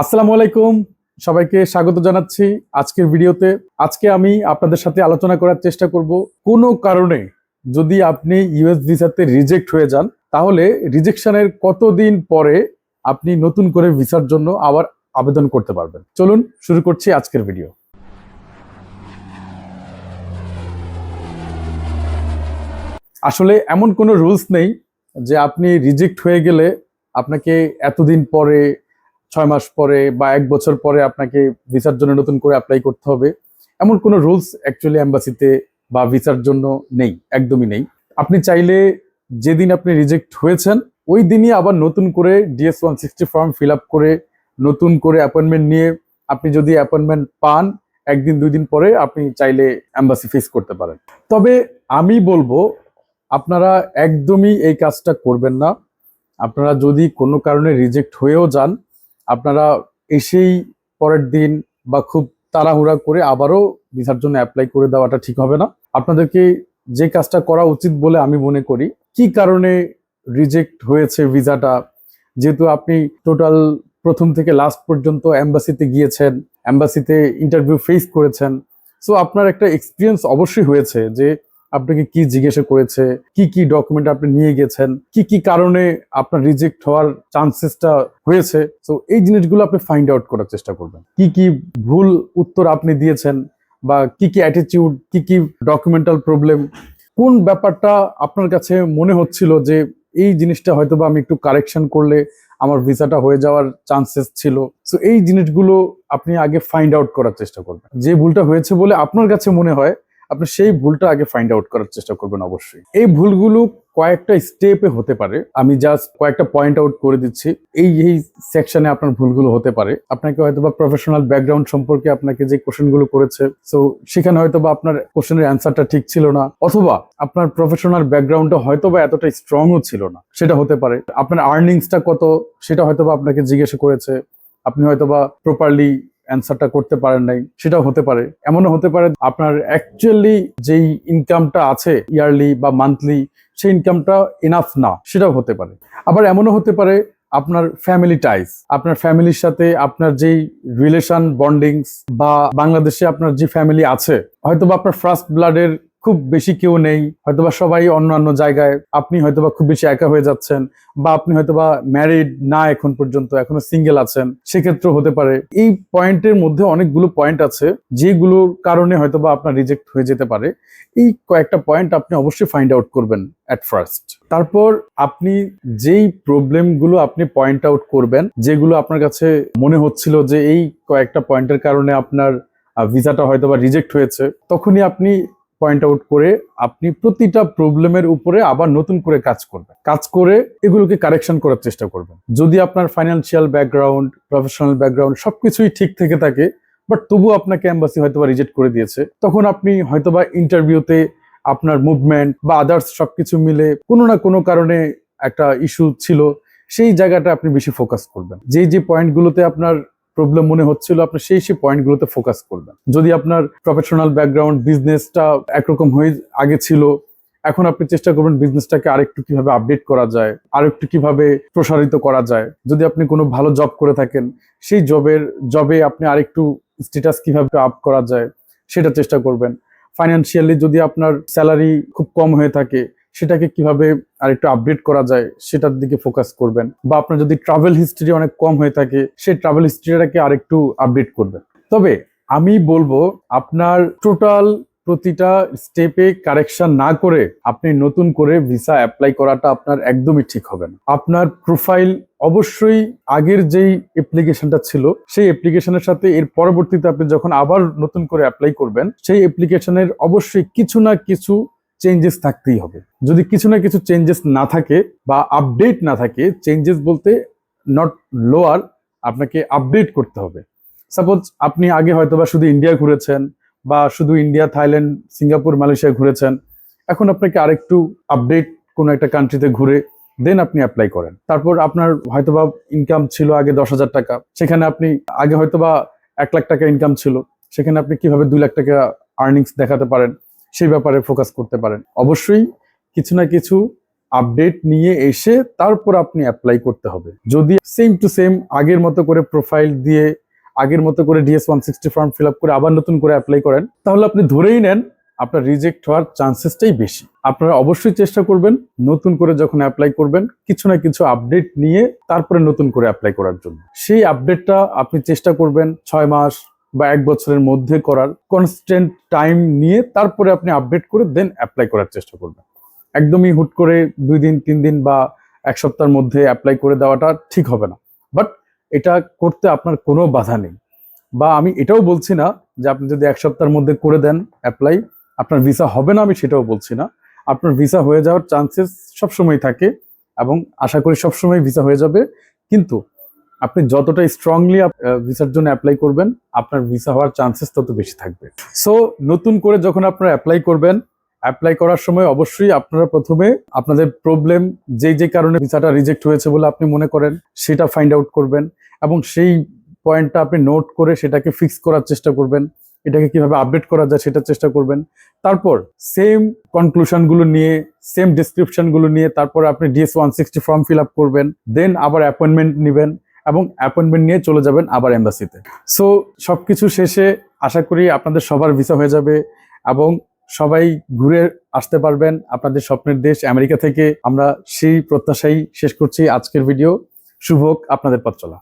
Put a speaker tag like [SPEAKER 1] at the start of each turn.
[SPEAKER 1] আসসালামু আলাইকুম। সবাইকে স্বাগত জানাচ্ছি আজকের ভিডিওতে। আজকে আমি আপনাদের সাথে আলোচনা করার চেষ্টা করব। কোনো কারণে যদি আপনি ইউএস ভিসাতে রিজেক্ট হয়ে যান, তাহলে রিজেকশনের কতদিন পরে আপনি নতুন করে ভিসার জন্য আবার আবেদন করতে পারবেন? চলুন শুরু করছি আজকের ভিডিও। আসলে এমন কোনো রুলস নেই যে আপনি রিজেক্ট হয়ে গেলে আপনাকে এতদিন পরে ছয় মাস পরে বা এক বছর পরে আপনাকে ভিসার জন্য নতুন করে অ্যাপ্লাই করতে হবে। এমন কোনো রুলস অ্যাকচুয়ালি অ্যাম্বাসিতে বা ভিসার জন্য নেই, একদমই নেই। আপনি চাইলে যেদিন আপনি রিজেক্ট হয়েছেন, ওই দিনই আবার নতুন করে DS one sixty form fill up করে, নতুন করে অ্যাপয়েন্টমেন্ট নিয়ে আপনি যদি অ্যাপয়েন্টমেন্ট পান, একদিন দুই দিন পরে আপনি চাইলে অ্যাম্বাসি ফেস করতে পারেন। তবে আমি বলব, আপনারা একদমই এই কাজটা করবেন না। আপনারা যদি কোনো কারণে রিজেক্ট হয়েও যান আপনারা এসেই পরের দিন বা খুব তাড়াহুড়া করে আবারও ভিসার জন্য অ্যাপ্লাই করে দেওয়াটা ঠিক হবে না। আপনাদেরকে যে কাজটা করা উচিত বলে আমি মনে করি, কি কারণে রিজেক্ট হয়েছে ভিসাটা? যেহেতু আপনি টোটাল প্রথম থেকে লাস্ট পর্যন্ত অ্যাম্বাসিতে গিয়েছেন অ্যাম্বাসিতে ইন্টারভিউ ফেস করেছেন। সো আপনার একটা এক্সপিরিয়েন্স অবশ্যই হয়েছে যে আপনাকে কি জিজ্ঞাসা করেছে? কি কি ডকুমেন্ট আপনি নিয়ে গেছেন? কি কি কারণে আপনার রিজেক্ট হওয়ার চান্সেসটা হয়েছে? তো এই জিনিসগুলো আপনি ফাইন্ড আউট করার চেষ্টা করবেন। কি কি ভুল উত্তর আপনি দিয়েছেন? বা কি কি অ্যাটিটিউড কি কি ডকুমেন্টাল প্রবলেম কোন ব্যাপারটা আপনার কাছে মনে হচ্ছিল যে এই জিনিসটা হয়তো বা আমি একটু কারেকশন করলে আমার ভিসাটা হয়ে যাওয়ার চান্সেস ছিল? সো এই জিনিসগুলো আপনি আগে ফাইন্ড আউট করার চেষ্টা করবেন। যে ভুলটা হয়েছে বলে আপনার কাছে মনে হয় আপনি সেই ভুলটা আগে ফাইন্ড আউট করার চেষ্টা করবেন অবশ্যই। এই ভুলগুলো কয়েকটা স্টেপে হতে পারে। আমি জাস্ট কয়েকটা পয়েন্ট আউট করে দিচ্ছি। এই এই সেকশনে আপনার ভুলগুলো হতে পারে। আপনাকে হয়তো বা প্রফেশনাল ব্যাকগ্রাউন্ড সম্পর্কে আপনাকে যে কোশ্চেনগুলো করেছে সো সেখানে হয়তো বা আপনার কোশ্চেনের অ্যান্সারটা ঠিক ছিল না, অথবা আপনার প্রফেশনাল ব্যাকগ্রাউন্ডটা হয়তো বা এতটা স্ট্রংও ছিল না। সেটা হতে পারে। আপনার আর্নিংসটা কত, সেটা হয়তো বা আপনাকে জিজ্ঞাসা করেছে। আপনি হয়তো বা প্রপারলি অ্যান্সারটা করতে পারেন নাই, সেটাও হতে পারে। এমনও হতে পারে আপনার অ্যাকচুয়ালি যেই ইনকামটা আছে ইয়ারলি বা মান্থলি সেই ইনকামটা এনাফ না, সেটাও হতে পারে। আবার এমনও হতে পারে আপনার ফ্যামিলি টাইস আপনার ফ্যামিলির সাথে আপনার যেই রিলেশন বন্ডিংস বা বাংলাদেশে আপনার যে ফ্যামিলি আছে হয়তো বা আপনার ফার্স্ট ব্লাডের খুব বেশি কেউ নেই। হয়তোবা সবাই অন্যান্য জায়গায়, আপনি হয়তোবা খুব বেশি একা হয়ে যাচ্ছেন বা আপনি হয়তোবা ম্যারিড না এখন পর্যন্ত, এখনও সিঙ্গেল আছেন সেক্ষেত্রে হতে পারে। এই পয়েন্টের মধ্যে অনেকগুলো পয়েন্ট আছে, যেগুলোর কারণে হয়তোবা আপনার রিজেক্ট হয়ে যেতে পারে। এই কয়েকটা পয়েন্ট আপনি অবশ্যই ফাইন্ড আউট করবেন অ্যাট ফার্স্ট তারপর আপনি যেই প্রবলেমগুলো আপনি পয়েন্ট আউট করবেন, যেগুলো আপনার কাছে মনে হচ্ছিল যে এই কয়েকটা পয়েন্টের কারণে আপনার ভিসাটা হয়তো বা রিজেক্ট হয়েছে, তখনই আপনি পয়েন্ট আউট করে আপনি প্রতিটা প্রবলেমের উপরে আবার নতুন করে কাজ করবেন। কাজ করে এগুলোকে কারেকশন করার চেষ্টা করবেন। যদি আপনার ফাইন্যান্সিয়াল ব্যাকগ্রাউন্ড প্রফেশনাল ব্যাকগ্রাউন্ড সবকিছুই ঠিক থেকে থাকে বাট তবু আপনাকে এম্বাসি হয়তোবা রিজেক্ট করে দিয়েছে, তখন আপনি হয়তোবা ইন্টারভিউতে আপনার মুভমেন্ট বা আদার্স সবকিছু মিলে কোনো না কোনো কারণে একটা ইস্যু ছিল, সেই জায়গাটা আপনি বেশি ফোকাস করবেন। যে যে পয়েন্টগুলোতে আপনার প্রবলেম মনে হচ্ছিল, আপনি সেই সেই পয়েন্টগুলোতে ফোকাস করবেন। যদি আপনার প্রফেশনাল ব্যাকগ্রাউন্ড বিজনেসটা একরকম হয়ে আগে ছিল, এখন আপনি চেষ্টা করবেন বিজনেসটাকে আরেকটু কীভাবে আপডেট করা যায়, আরেকটু কীভাবে প্রসারিত করা যায়। যদি আপনি কোনো ভালো জব করে থাকেন, সেই জবের জবে আপনি আরেকটু স্ট্যাটাস কীভাবে আপ করা যায়, সেটা চেষ্টা করবেন। ফাইন্যান্সিয়ালি যদি আপনার স্যালারি খুব কম হয়ে থাকে সেটাকে কীভাবে আরেকটু আপডেট করা যায়, সেটার দিকে ফোকাস করবেন। বা আপনার যদি ট্রাভেল হিস্ট্রি অনেক কম হয়ে থাকে, সেই ট্রাভেল হিস্ট্রিটাকে আরেকটু আপডেট করবেন। তবে আমি বলব, আপনার টোটাল প্রতিটা স্টেপে কারেকশন না করে আপনি নতুন করে ভিসা অ্যাপ্লাই করাটা আপনার একদমই ঠিক হবে না। আপনার প্রোফাইল অবশ্যই আগের যেই অ্যাপ্লিকেশনটা ছিল, সেই অ্যাপ্লিকেশনের সাথে এর পরবর্তীতে আপনি যখন আবার নতুন করে অ্যাপ্লাই করবেন, সেই অ্যাপ্লিকেশনের অবশ্যই কিছু না কিছু চেঞ্জেস থাকতেই হবে। যদি কিছু না কিছু চেঞ্জেস না থাকে বা আপডেট না থাকে চেঞ্জেস বলতে নট লোয়ার আপনাকে আপডেট করতে হবে। সাপোজ আপনি আগে হয়তো বা শুধু ইন্ডিয়া ঘুরেছেন বা শুধু ইন্ডিয়া থাইল্যান্ড সিঙ্গাপুর মালয়েশিয়া ঘুরেছেন, এখন আপনাকে আরেকটু আপডেট কোনো একটা কান্ট্রিতে ঘুরে দেন আপনি অ্যাপ্লাই করেন। তারপর আপনার হয়তোবা ইনকাম ছিল আগে দশ হাজার টাকা, সেখানে আপনি আগে হয়তোবা এক লাখ টাকা ইনকাম ছিল, সেখানে আপনি কীভাবে দুই লাখ টাকা আর্নিংস দেখাতে পারেন সেই ব্যাপারে ফোকাস করতে পারেন। অবশ্যই কিছু না কিছু আপডেট নিয়ে এসে তারপর আপনি অ্যাপ্লাই করতে হবে। যদি সেম টু সেম আগের মতো করে প্রোফাইল দিয়ে, আগের মতো করে DS one sixty form fill up করে আবার নতুন করে অ্যাপ্লাই করেন, তাহলে আপনি ধরেই নেন আপনার রিজেক্ট হওয়ার চান্সেসটাই বেশি। আপনারা অবশ্যই চেষ্টা করবেন নতুন করে যখন অ্যাপ্লাই করবেন, কিছু না কিছু আপডেট নিয়ে তারপরে নতুন করে অ্যাপ্লাই করার জন্য। সেই আপডেটটা আপনি চেষ্টা করবেন ছয় মাস বা এক বছরের মধ্যে করার কনস্ট্যান্ট টাইম নিয়ে তারপরে আপনি আপডেট করে দেন অ্যাপ্লাই করার চেষ্টা করবেন। একদমই হুট করে দুই দিন, তিন দিন বা এক সপ্তাহের মধ্যে অ্যাপ্লাই করে দেওয়াটা ঠিক হবে না। বাট এটা করতে আপনার কোনো বাধা নেই। বা আমি এটাও বলছি না যে আপনি যদি এক সপ্তাহের মধ্যে করে দেন অ্যাপ্লাই আপনার ভিসা হবে না আমি সেটাও বলছি না। আপনার ভিসা হয়ে যাওয়ার চান্সেস সবসময় থাকে এবং আশা করি সবসময় ভিসা হয়ে যাবে। কিন্তু আপনি যতটা স্ট্রংলি ভিসার জন্য অ্যাপ্লাই করবেন, আপনার ভিসা হওয়ার চান্সেস তত বেশি থাকবে। সো নতুন করে যখন আপনারা অ্যাপ্লাই করবেন অ্যাপ্লাই করার সময় অবশ্যই আপনারা প্রথমে আপনাদের প্রবলেম যেই যে কারণে ভিসাটা রিজেক্ট হয়েছে বলে আপনি মনে করেন, সেটা ফাইন্ড আউট করবেন এবং সেই পয়েন্টটা আপনি নোট করে সেটাকে ফিক্স করার চেষ্টা করবেন, এটাকে কীভাবে আপডেট করা যায় সেটা চেষ্টা করবেন। তারপর সেম কনক্লুশনগুলো নিয়ে সেম ডিসক্রিপশনগুলো নিয়ে, তারপর আপনি DS one sixty form fill up করবেন দেন আবার অ্যাপয়েন্টমেন্ট নেবেন। এবং অ্যাপয়েন্টমেন্ট নিয়ে চলে যাবেন আবার এম্বাসিতে সো সব কিছু শেষে আশা করি আপনাদের সবার ভিসা হয়ে যাবে এবং সবাই ঘুরে আসতে পারবেন আপনাদের স্বপ্নের দেশ আমেরিকা থেকে। আমরা সেই প্রত্যাশাই শেষ করছি আজকের ভিডিও শুভ হোক আপনাদের পথ চলা।